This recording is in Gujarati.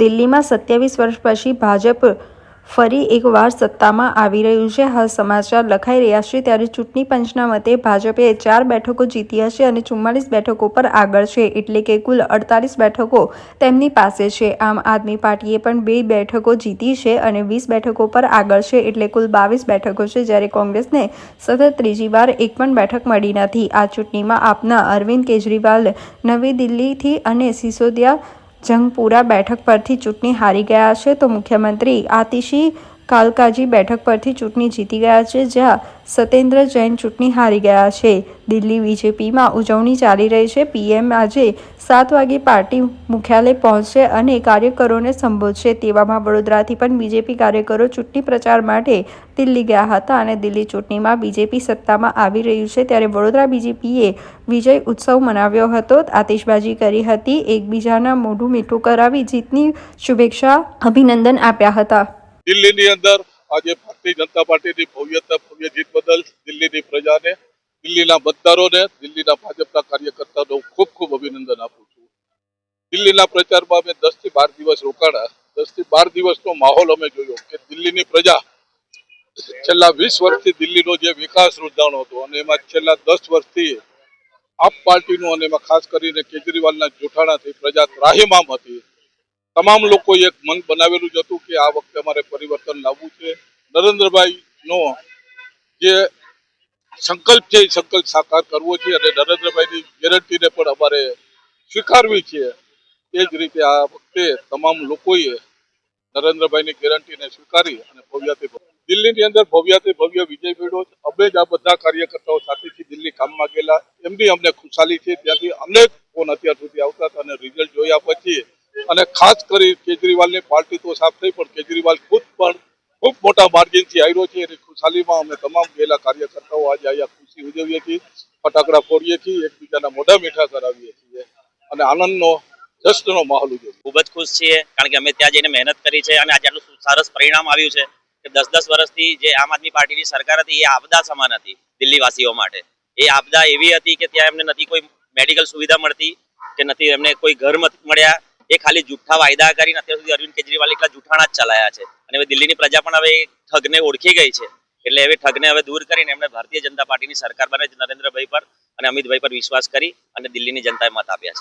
દિલ્હીમાં સત્યાવીસ વર્ષ પછી ભાજપ ફરી એકવાર સત્તામાં આવી રહ્યું છે. હાલ સમાચાર લખાઈ રહ્યા છે ત્યારે ચૂંટણી પંચના મતે ભાજપે ચાર બેઠકો જીતી હશે અને ચુમ્માલીસ બેઠકો પર આગળ છે. એટલે કે કુલ અડતાલીસ બેઠકો તેમની પાસે છે. આમ આદમી પાર્ટીએ પણ બે બેઠકો જીતી છે અને વીસ બેઠકો પર આગળ છે. એટલે કુલ બાવીસ બેઠકો છે. જ્યારે કોંગ્રેસને સતત ત્રીજી વાર એક પણ બેઠક મળી નથી. આ ચૂંટણીમાં આપના અરવિંદ કેજરીવાલ નવી દિલ્હીથી અને સિસોદિયા જંગપુરા બેઠક પરથી ચૂંટણી હારી ગયા છે તો મુખ્યમંત્રી આતિશી કાલકાજી બેઠક પરથી ચૂંટણી જીતી ગયા છે, જ્યાં સત્યેન્દ્ર જૈન ચૂંટણી હારી ગયા છે. દિલ્હી બીજેપીમાં ઉજવણી ચાલી રહી છે. પીએમ આજે સાત વાગે પાર્ટી મુખ્યાલય પહોંચશે અને કાર્યકરોને સંબોધશે. તેવામાં વડોદરાથી પણ બીજેપી કાર્યકરો ચૂંટણી પ્રચાર માટે દિલ્હી ગયા હતા અને દિલ્હી ચૂંટણીમાં બીજેપી સત્તામાં આવી રહ્યું છે. ત્યારે વડોદરા બીજેપીએ વિજય ઉત્સવ મનાવ્યો હતો. આતિશબાજી કરી હતી. એકબીજાના મોઢું મીઠું કરાવી જીતની શુભેચ્છા અભિનંદન આપ્યા હતા. દિલ્હીની અંદર આજે ભારતીય જનતા પાર્ટીની ભવ્યતા ભવ્ય જીત બદલ દિલ્હીની પ્રજાને, દિલ્હીના મતદારોને, દિલ્હીના ભાજપના કાર્યકર્તાનો ખૂબ ખૂબ અભિનંદન આપું છું. દિલ્હીના પ્રચારમાં અમે દસથી બાર દિવસ રોકાણા. દસથી બાર દિવસનો માહોલ અમે જોયો કે દિલ્હીની પ્રજા છેલ્લા વીસ વર્ષથી દિલ્હીનો જે વિકાસ રૂંધાણો હતો અને એમાં છેલ્લા દસ વર્ષથી આપ પાર્ટીનું અને એમાં ખાસ કરીને કેજરીવાલના જૂઠાણાથી પ્રજા ત્રાહીમામ હતી. તમામ લોકોએ એક મન બનાવેલું જ હતું કે આ વખતે અમારે પરિવર્તન લાવવું છે. નરેન્દ્રભાઈ નો જે સંકલ્પ છે, એ સંકલ્પ સાકાર કરવો છે અને નરેન્દ્રભાઈની ગેરંટીને પણ અમારે સ્વીકારવી છે. એ જ રીતે આ વખતે તમામ લોકોએ નરેન્દ્રભાઈની ગેરંટીને સ્વીકારી અને ભવ્યાથી ભવ્ય. દિલ્હીની અંદર ભવ્યાથી ભવ્ય વિજય મેળવ્યો છે. અમે જ આ બધા કાર્યકર્તાઓ સાથેથી દિલ્હી કામમાં ગયેલા. એમની અમને ખુશાલી છે. ત્યાંથી અનેક ફોન અત્યાર સુધી આવતા હતા અને રિઝલ્ટ જોયા પછી અને ખાસ કરી કેજરીવાલની પાર્ટી તો સાફ થઈ, પણ કેજરીવાલ ખુદ પણ ખૂબ મોટા માર્જિનથી આવ્યો છે. એની ખુશાલીમાં અમે તમામ ગયેલા કાર્યકર્તાઓ આજે અહીંયા ખુશી ઉજવીએ છીએ, ફટાકડા ફોડીએ છીએ, એકબીજાના મોઢા મીઠા કરાવીએ છીએ અને આનંદનો, જશ્નનો માહોલ ઉજવીએ ખૂબ જ ખુશ છીએ, કારણ કે અમે ત્યાં જઈને મહેનત કરી છે અને આજે આટલું સરસ પરિણામ આવ્યું છે કે દસ દસ વર્ષથી જે આમ આદમી પાર્ટીની સરકાર હતી, એ આપદા સમાન હતી દિલ્હીવાસીઓ માટે. એ આપદા એવી હતી કે ત્યાં એમને નથી કોઈ મેડિકલ સુવિધા મળતી, કે નથી એમને કોઈ ઘર મળ્યા એ ખાલી જૂઠા વાયદા કરીને અત્યાર સુધી અરવિંદ કેજરીવાલ એટલા જૂઠાણા જ ચલાયા છે. અને હવે દિલ્હીની પ્રજા પણ હવે ઠગને ઓળખી ગઈ છે. એટલે હવે ઠગને હવે દૂર કરીને એમણે ભારતીય જનતા પાર્ટીની સરકાર બને નરેન્દ્રભાઈ પર અને અમિતભાઈ પર વિશ્વાસ કરી અને દિલ્હીની જનતાએ મત આપ્યા છે.